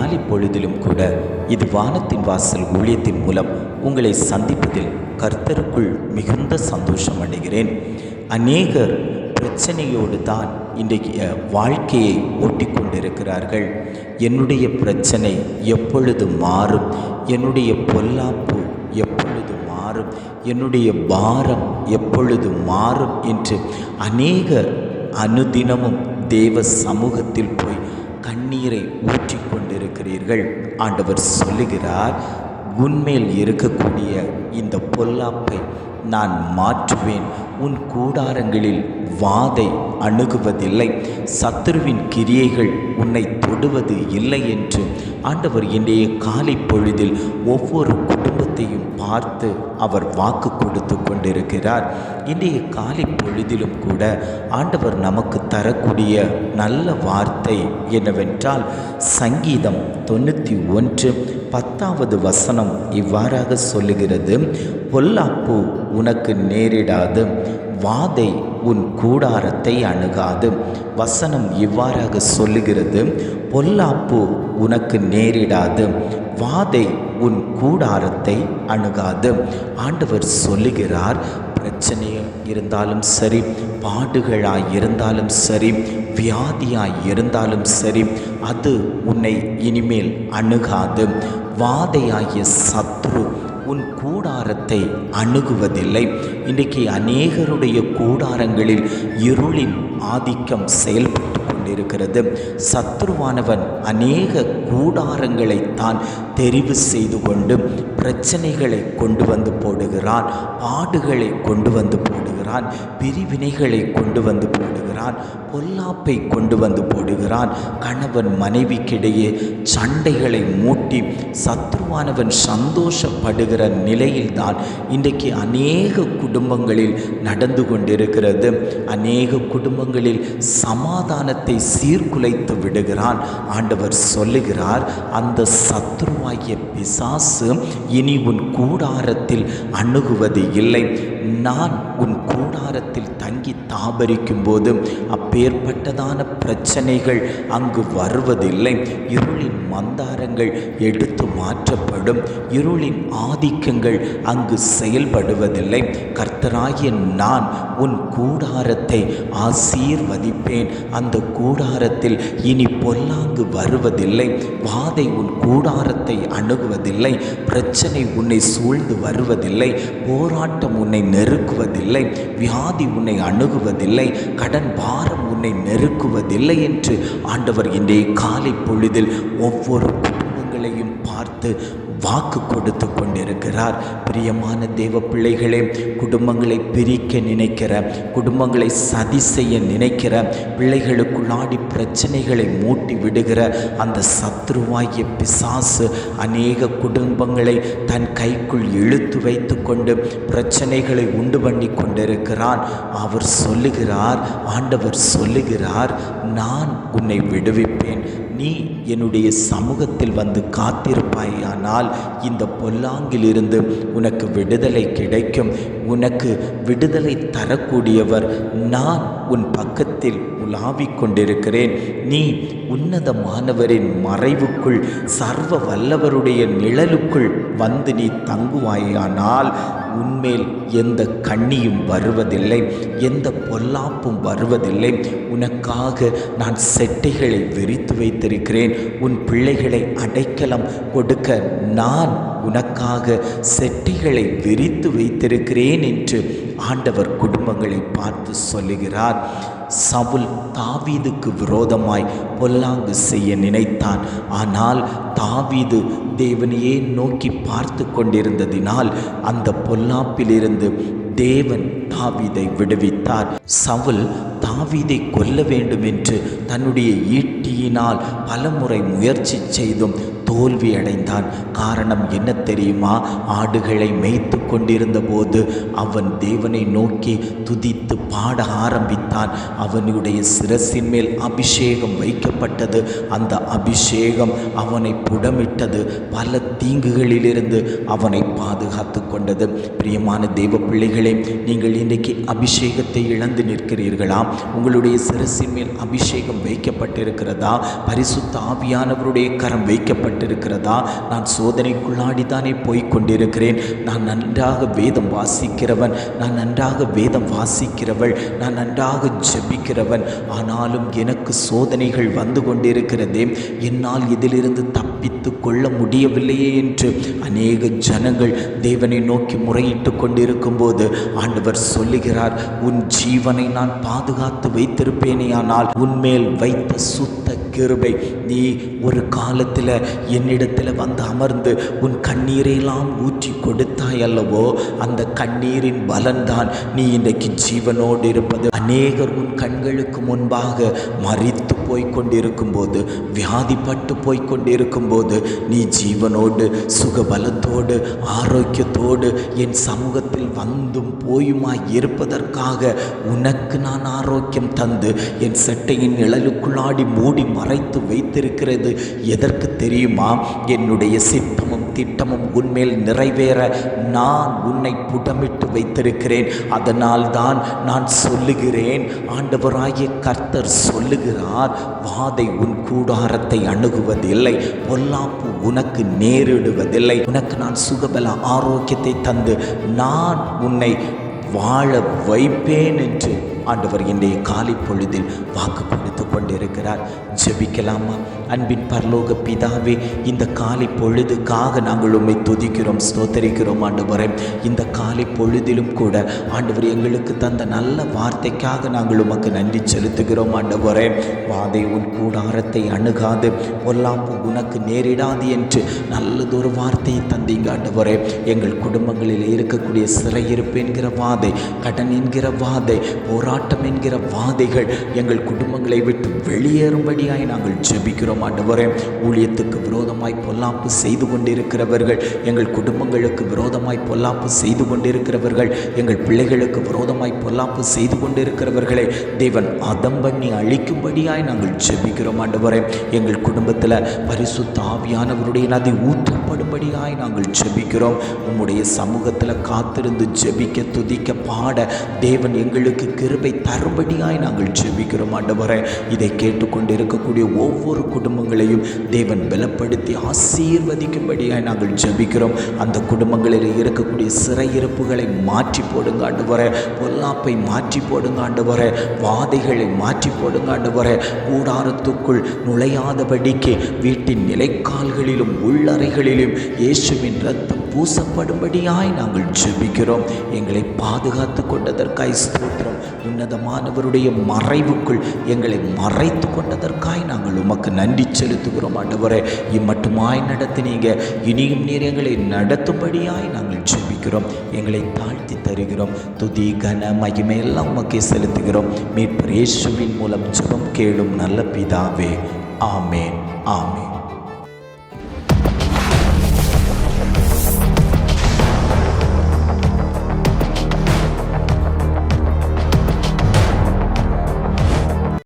காலை பொழுதிலும் கூட இது வானத்தின் வாசல் ஊழியத்தின் மூலம் உங்களை சந்திப்பதில் கர்த்தருக்குள் மிகுந்த சந்தோஷம் அடைகிறேன். அநேகர் பிரச்சனையோடு தான் இன்றைக்கு வாழ்க்கையை ஓட்டிக்கொண்டிருக்கிறார்கள். என்னுடைய பிரச்சனை எப்பொழுது மாறும்? என்னுடைய பொல்லாப்பு எப்பொழுது மாறும்? என்னுடைய பாரம் எப்பொழுது மாறும்? என்று அநேகர் அனுதினமும் தேவ சமூகத்தில் போய் கண்ணீரை ஊற்றிக் கொண்டிருக்கிறீர்கள் ஆண்டவர் சொல்லுகிறார் உன்மேல் இருக்கக்கூடிய இந்த பொல்லாப்பை நான் மாற்றுவேன். உன் கூடாரங்களில் வாதை அணுகுவதில்லை. சத்துருவின் கிரியைகள் உன்னை தொடுவது இல்லை என்று ஆண்டவர் இன்றைய காலை பொழுதில் ஒவ்வொரு அனைத்தையும் பார்த்து அவர் வாக்கு கொடுத்து கொண்டிருக்கிறார். இன்றைய காலை பொழுதிலும் கூட ஆண்டவர் நமக்கு தரக்கூடிய நல்ல வார்த்தை என்னவென்றால் சங்கீதம் தொண்ணூற்றி ஒன்று பத்தாவது வசனம் இவ்வாறாக சொல்லுகிறது பொல்லாப்பு உனக்கு நேரிடாது வாதை உன் கூடாரத்தை அணுகாது. வசனம் இவ்வாறாக சொல்லுகிறது பொல்லாப்பு உனக்கு நேரிடாது வாதை உன் கூடாரத்தை அணுகாது. ஆண்டவர் சொல்லுகிறார் பிரச்சனையும் இருந்தாலும் சரி பாடுகளாய் இருந்தாலும் சரி வியாதியாய் இருந்தாலும் சரி அது உன்னை இனிமேல் அணுகாது. வாதையாகிய சத்ரு உன் கூடாரத்தை அணுகுவதில்லை. இன்றைக்கு அநேகருடைய கூடாரங்களில் இருளின் ஆதிக்கம் செயல்பட்டு கொண்டிருக்கிறது. சத்ருவானவன் அநேக கூடாரங்களை தான் தெரிவு செய்து கொண்டு பிரச்சனைகளை கொண்டு வந்து போடுகிறான் பாடுகளை கொண்டு வந்து போடுகிறான். பிரிவினைகளை கொண்டு வந்து போடுகிறான் பொல்லாப்பை கொண்டு வந்து போடுகிறான். கணவன் மனைவிக்கிடையே சண்டைகளை மூட்டி சத்ருவானவன் சந்தோஷப்படுகிற நிலையில்தான் இன்றைக்கு அநேக குடும்பங்களில் நடந்து கொண்டிருக்கிறது. அநேக குடும்பங்களில் சமாதானத்தை சீர்குலைத்து விடுகிறான். ஆண்டவர் சொல்லுகிறார் அந்த சத்ருவாகிய பிசாசு இனி உன் கூடாரத்தில் அணுகுவது இல்லை. நான் உன் கூடாரத்தில் தங்கி தாபரிக்கும் போது அப்பேற்பட்டதான பிரச்சனைகள் அங்கு வருவதில்லை. இருளின் மந்தாரங்கள் எடுத்து மாற்றப்படும். இருளின் ஆதிக்கங்கள் அங்கு செயல்படுவதில்லை. கர்த்தராகிய நான் உன் கூடாரத்தை ஆசீர்வதிப்பேன். அந்த கூடாரத்தில் இனி பொல்லாங்கு வருவதில்லை. வாதை உன் கூடாரத்தை அணுகுவதில்லை. பிரச்சனை உன்னை சூழ்ந்து வருவதில்லை. போராட்டம் உன்னை நெருக்குவதில்லை. வியாதி உன்னை அணுகுவதில்லை. கடன் பாரம் உன்னை நெருக்குவதில்லை என்று ஆண்டவர் இன்றைய காலை பொழுதில் ஒவ்வொரு குடும்பங்களையும் பார்த்து வாக்கு கொடுத்து கொண்டிருக்கிறார். பிரியமான தேவ பிள்ளைகளே குடும்பங்களை பிரிக்க நினைக்கிற குடும்பங்களை சதி செய்ய நினைக்கிற பிள்ளைகளுக்குள்ளாடி பிரச்சனைகளை மூட்டி விடுகிற அந்த சத்ருவாகிய பிசாசு அநேக குடும்பங்களை தன் கைக்குள் இழுத்து வைத்து கொண்டு பிரச்சனைகளை உண்டு பண்ணி கொண்டிருக்கிறான். அவர் சொல்லுகிறார் ஆண்டவர் சொல்லுகிறார் நான் உன்னை விடுவிப்பேன். நீ என்னுடைய சமூகத்தில் வந்து காத்திருப்பாயானால் இந்த பொல்லாங்கிலிருந்து உனக்கு விடுதலை கிடைக்கும். உனக்கு விடுதலை தரக்கூடியவர் நான் உன் பக்கத்தில் உலாவிக் கொண்டிருக்கிறேன் நீ உன்னதமானவரின் மறைவுக்குள் சர்வ வல்லவருடைய நிழலுக்குள் வந்து நீ தங்குவாயானால் உன்மேல் எந்த கண்ணியும் வருவதில்லை எந்த பொல்லாப்பும் வருவதில்லை. உனக்காக நான் செட்டைகளை விரித்து வைத்திருக்கிறேன். உன் பிள்ளைகளை அடைக்கலம் கொடுக்க நான் உனக்காக செட்டிகளை விரித்து வைத்திருக்கிறேன் என்று ஆண்டவர் குடும்பங்களை பார்த்து சொல்லுகிறார். சவுல் தாவீதுக்கு விரோதமாய் பொல்லாங்கு செய்ய நினைத்தான். ஆனால் தாவீது தேவனையே நோக்கி பார்த்து கொண்டிருந்ததினால் அந்த பொல்லாப்பிலிருந்து தேவன் தாவீதை விடுவித்தார். சவுல் தாவீதை கொல்ல வேண்டும் என்று தன்னுடைய ஈட்டியினால் பலமுறை முயற்சி செய்தும் தோல்வி அடைந்தான் காரணம் என்ன தெரியுமா? ஆடுகளை மேய்த்து கொண்டிருந்த போது அவன் தேவனை நோக்கி துதித்து பாட ஆரம்பித்தான். அவனுடைய சிரசின் மேல் அபிஷேகம் வைக்கப்பட்டது. அந்த அபிஷேகம் அவனை புடமிட்டது. பல தீங்குகளிலிருந்து அவனை பாதுகாத்து கொண்டது. பிரியமான தேவ பிள்ளைகளே நீங்கள் இன்றைக்கு அபிஷேகத்தை இழந்து நிற்கிறீர்களா? உங்களுடைய சிரசின் மேல் அபிஷேகம் வைக்கப்பட்டிருக்கிறதா? பரிசுத்த ஆவியானவருடைய கரம் வைக்கப்பட்டிருக்கிறதா? நான் சோதனைக்குள்ளாடித்தானே போய்க் கொண்டிருக்கிறேன். நான் நன்றாக வேதம் வாசிக்கிறவன் நான் நன்றாக வேதம் வாசிக்கிறவள் நான் நன்றாக ஜெபிக்கிறவன். ஆனாலும் எனக்கு சோதனைகள் வந்து கொண்டிருக்கிறதே என்னால் இதிலிருந்து தப்பித்து கொள்ள முடியவில்லையே என்று அநேக ஜனங்கள் தேவனை நோக்கி முறையிட்டு கொண்டிருக்கும்போது ஆண்டவர் சொல்லுகிறார் உன் ஜீவனை நான் பாதுகாத்து வைத்திருப்பேனேயானால் உன்மேல் வைத்த சுத்த கிருபை நீ ஒரு காலத்தில் என்னிடத்தில் வந்து அமர்ந்து உன் கண்ணீரையெல்லாம் ஊற்றி கொடுத்தாய் அல்லவோ அந்த கண்ணீரின் பலன்தான் நீ இன்றைக்கு ஜீவனோடு இருப்பது. அநேகர் உன் கண்களுக்கு முன்பாக மறித்து போய்கொண்டிருக்கும் போது வியாதிப்பட்டு போய்கொண்டிருக்கும் போது நீ ஜீவனோடு சுகபலத்தோடு ஆரோக்கியத்தோடு என் சமூகத்தில் வந்தும் போயுமாய் இருப்பதற்காக உனக்கு நான் ஆரோக்கியம் தந்து என் செட்டையின் நிழலுக்குள்ளாடி மூடி மறைத்து வைத்திருக்கிறது. எதற்கு தெரியுமா? என்னுடைய சித்தமும் திட்டமும் உன்மேல் நிறைவேற நான் உன்னை புடமிட்டு வைத்திருக்கிறேன். அதனால் தான் நான் சொல்லுகிறேன். ஆண்டவராகிய கர்த்தர் சொல்லுகிறார் வாதை உன் கூடாரத்தை அணுகுவதில்லை பொல்லாப்பு உனக்கு நேரிடுவதில்லை. உனக்கு நான் சுகபல ஆரோக்கியத்தை தந்து நான் உன்னை வாழ வைப்பேன் என்று ஆண்டவர் என்னுடைய காலை பொழுதில் வாக்குப்படு கொண்டிருக்கிறார். ஜெபிக்கலாமா? அன்பின் பரலோக பிதாவே இந்த காலை பொழுதுக்காக நாங்கள் உண்மை துதிக்கிறோம் ஸ்தோத்தரிக்கிறோம் ஆண்டவரே. இந்த காலை பொழுதிலும் கூட ஆண்டவர் எங்களுக்கு தந்த நல்ல வார்த்தைக்காக நாங்கள் உமக்கு நன்றி செலுத்துகிறோம் ஆண்டவரே. வாதை உன் கூடாரத்தை அணுகாது. பொல்லாப்பு உனக்கு நேரிடாது என்று நல்லதொரு வார்த்தையை தந்தீங்க ஆண்டவரே. எங்கள் குடும்பங்களில் இருக்கக்கூடிய சிறையிருப்பு என்கிற வாதை கடன் என்கிற வாதை போராட்டம் என்கிற வாதைகள் எங்கள் குடும்பங்களை விட்டு வெளியேறும்படியாய் நாங்கள் ஜெபிக்கிறோம் ஆண்டவரே. ஊழியத்துக்கு விரோதமாய் பொல்லாப்பு செய்து கொண்டிருக்கிறவர்கள் எங்கள் குடும்பங்களுக்கு விரோதமாய் பொல்லாப்பு செய்து கொண்டிருக்கிறவர்கள் எங்கள் பிள்ளைகளுக்கு விரோதமாய் பொல்லாப்பு செய்து கொண்டிருக்கிறவர்களை தேவன் அதம் பண்ணி அழிக்கும்படியாய் நாங்கள் ஜெபிக்கிறோம் ஆண்டவரே. எங்கள் குடும்பத்தில் பரிசுத்த ஆவியானவருடைய நதி ஊற்றப்படும்படியாய் நாங்கள் ஜெபிக்கிறோம். உம்முடைய சமூகத்தில் காத்திருந்து ஜெபிக்க துதிக்க பாட தேவன் எங்களுக்கு கிருபை தரும்படியாய் நாங்கள் ஜெபிக்கிறோம் ஆண்டவரே. இதை கேட்டுக்கொண்டு இருக்கக்கூடிய ஒவ்வொரு குடும்பங்களையும் தேவன் பலப்படுத்தி ஆசீர்வதிக்கும்படியாக நாங்கள் ஜெபிக்கிறோம். அந்த குடும்பங்களில் இருக்கக்கூடிய சிறையிருப்புகளை மாற்றி போடுங்க வர பொல்லாப்பை மாற்றி போடுங்க வர வாதைகளை மாற்றி போடுங்க வர கூடாரத்துக்குள் நுழையாதபடிக்கு வீட்டின் நிலைக்கால்களிலும் உள்ளறைகளிலும் இயேசுவின் ரத்தம் பூசப்படும்படியாய் நாங்கள் ஜெபிக்கிறோம். எங்களை பாதுகாத்து கொண்டதற்காய் ஸ்தோத்திரம். உன்னதமானவருடைய மறைவுக்குள் எங்களை மறைத்து கொண்டதற்காய் நாங்கள் உமக்கு நன்றி செலுத்துகிறோம் ஆண்டவரே. இம்மட்டுமாய் நடத்தினீங்க. இனியும் நீர் எங்களை நடத்தும்படியாய் நாங்கள் ஜெபிக்கிறோம். எங்களை தாழ்த்தி தருகிறோம். துதி கன மகிமையெல்லாம் உமக்கு செலுத்துகிறோம். மீட்பர் இயேசுவின் மூலம் ஜெபம் கேளும் நல்ல பிதாவே. ஆமேன். ஆமேன்.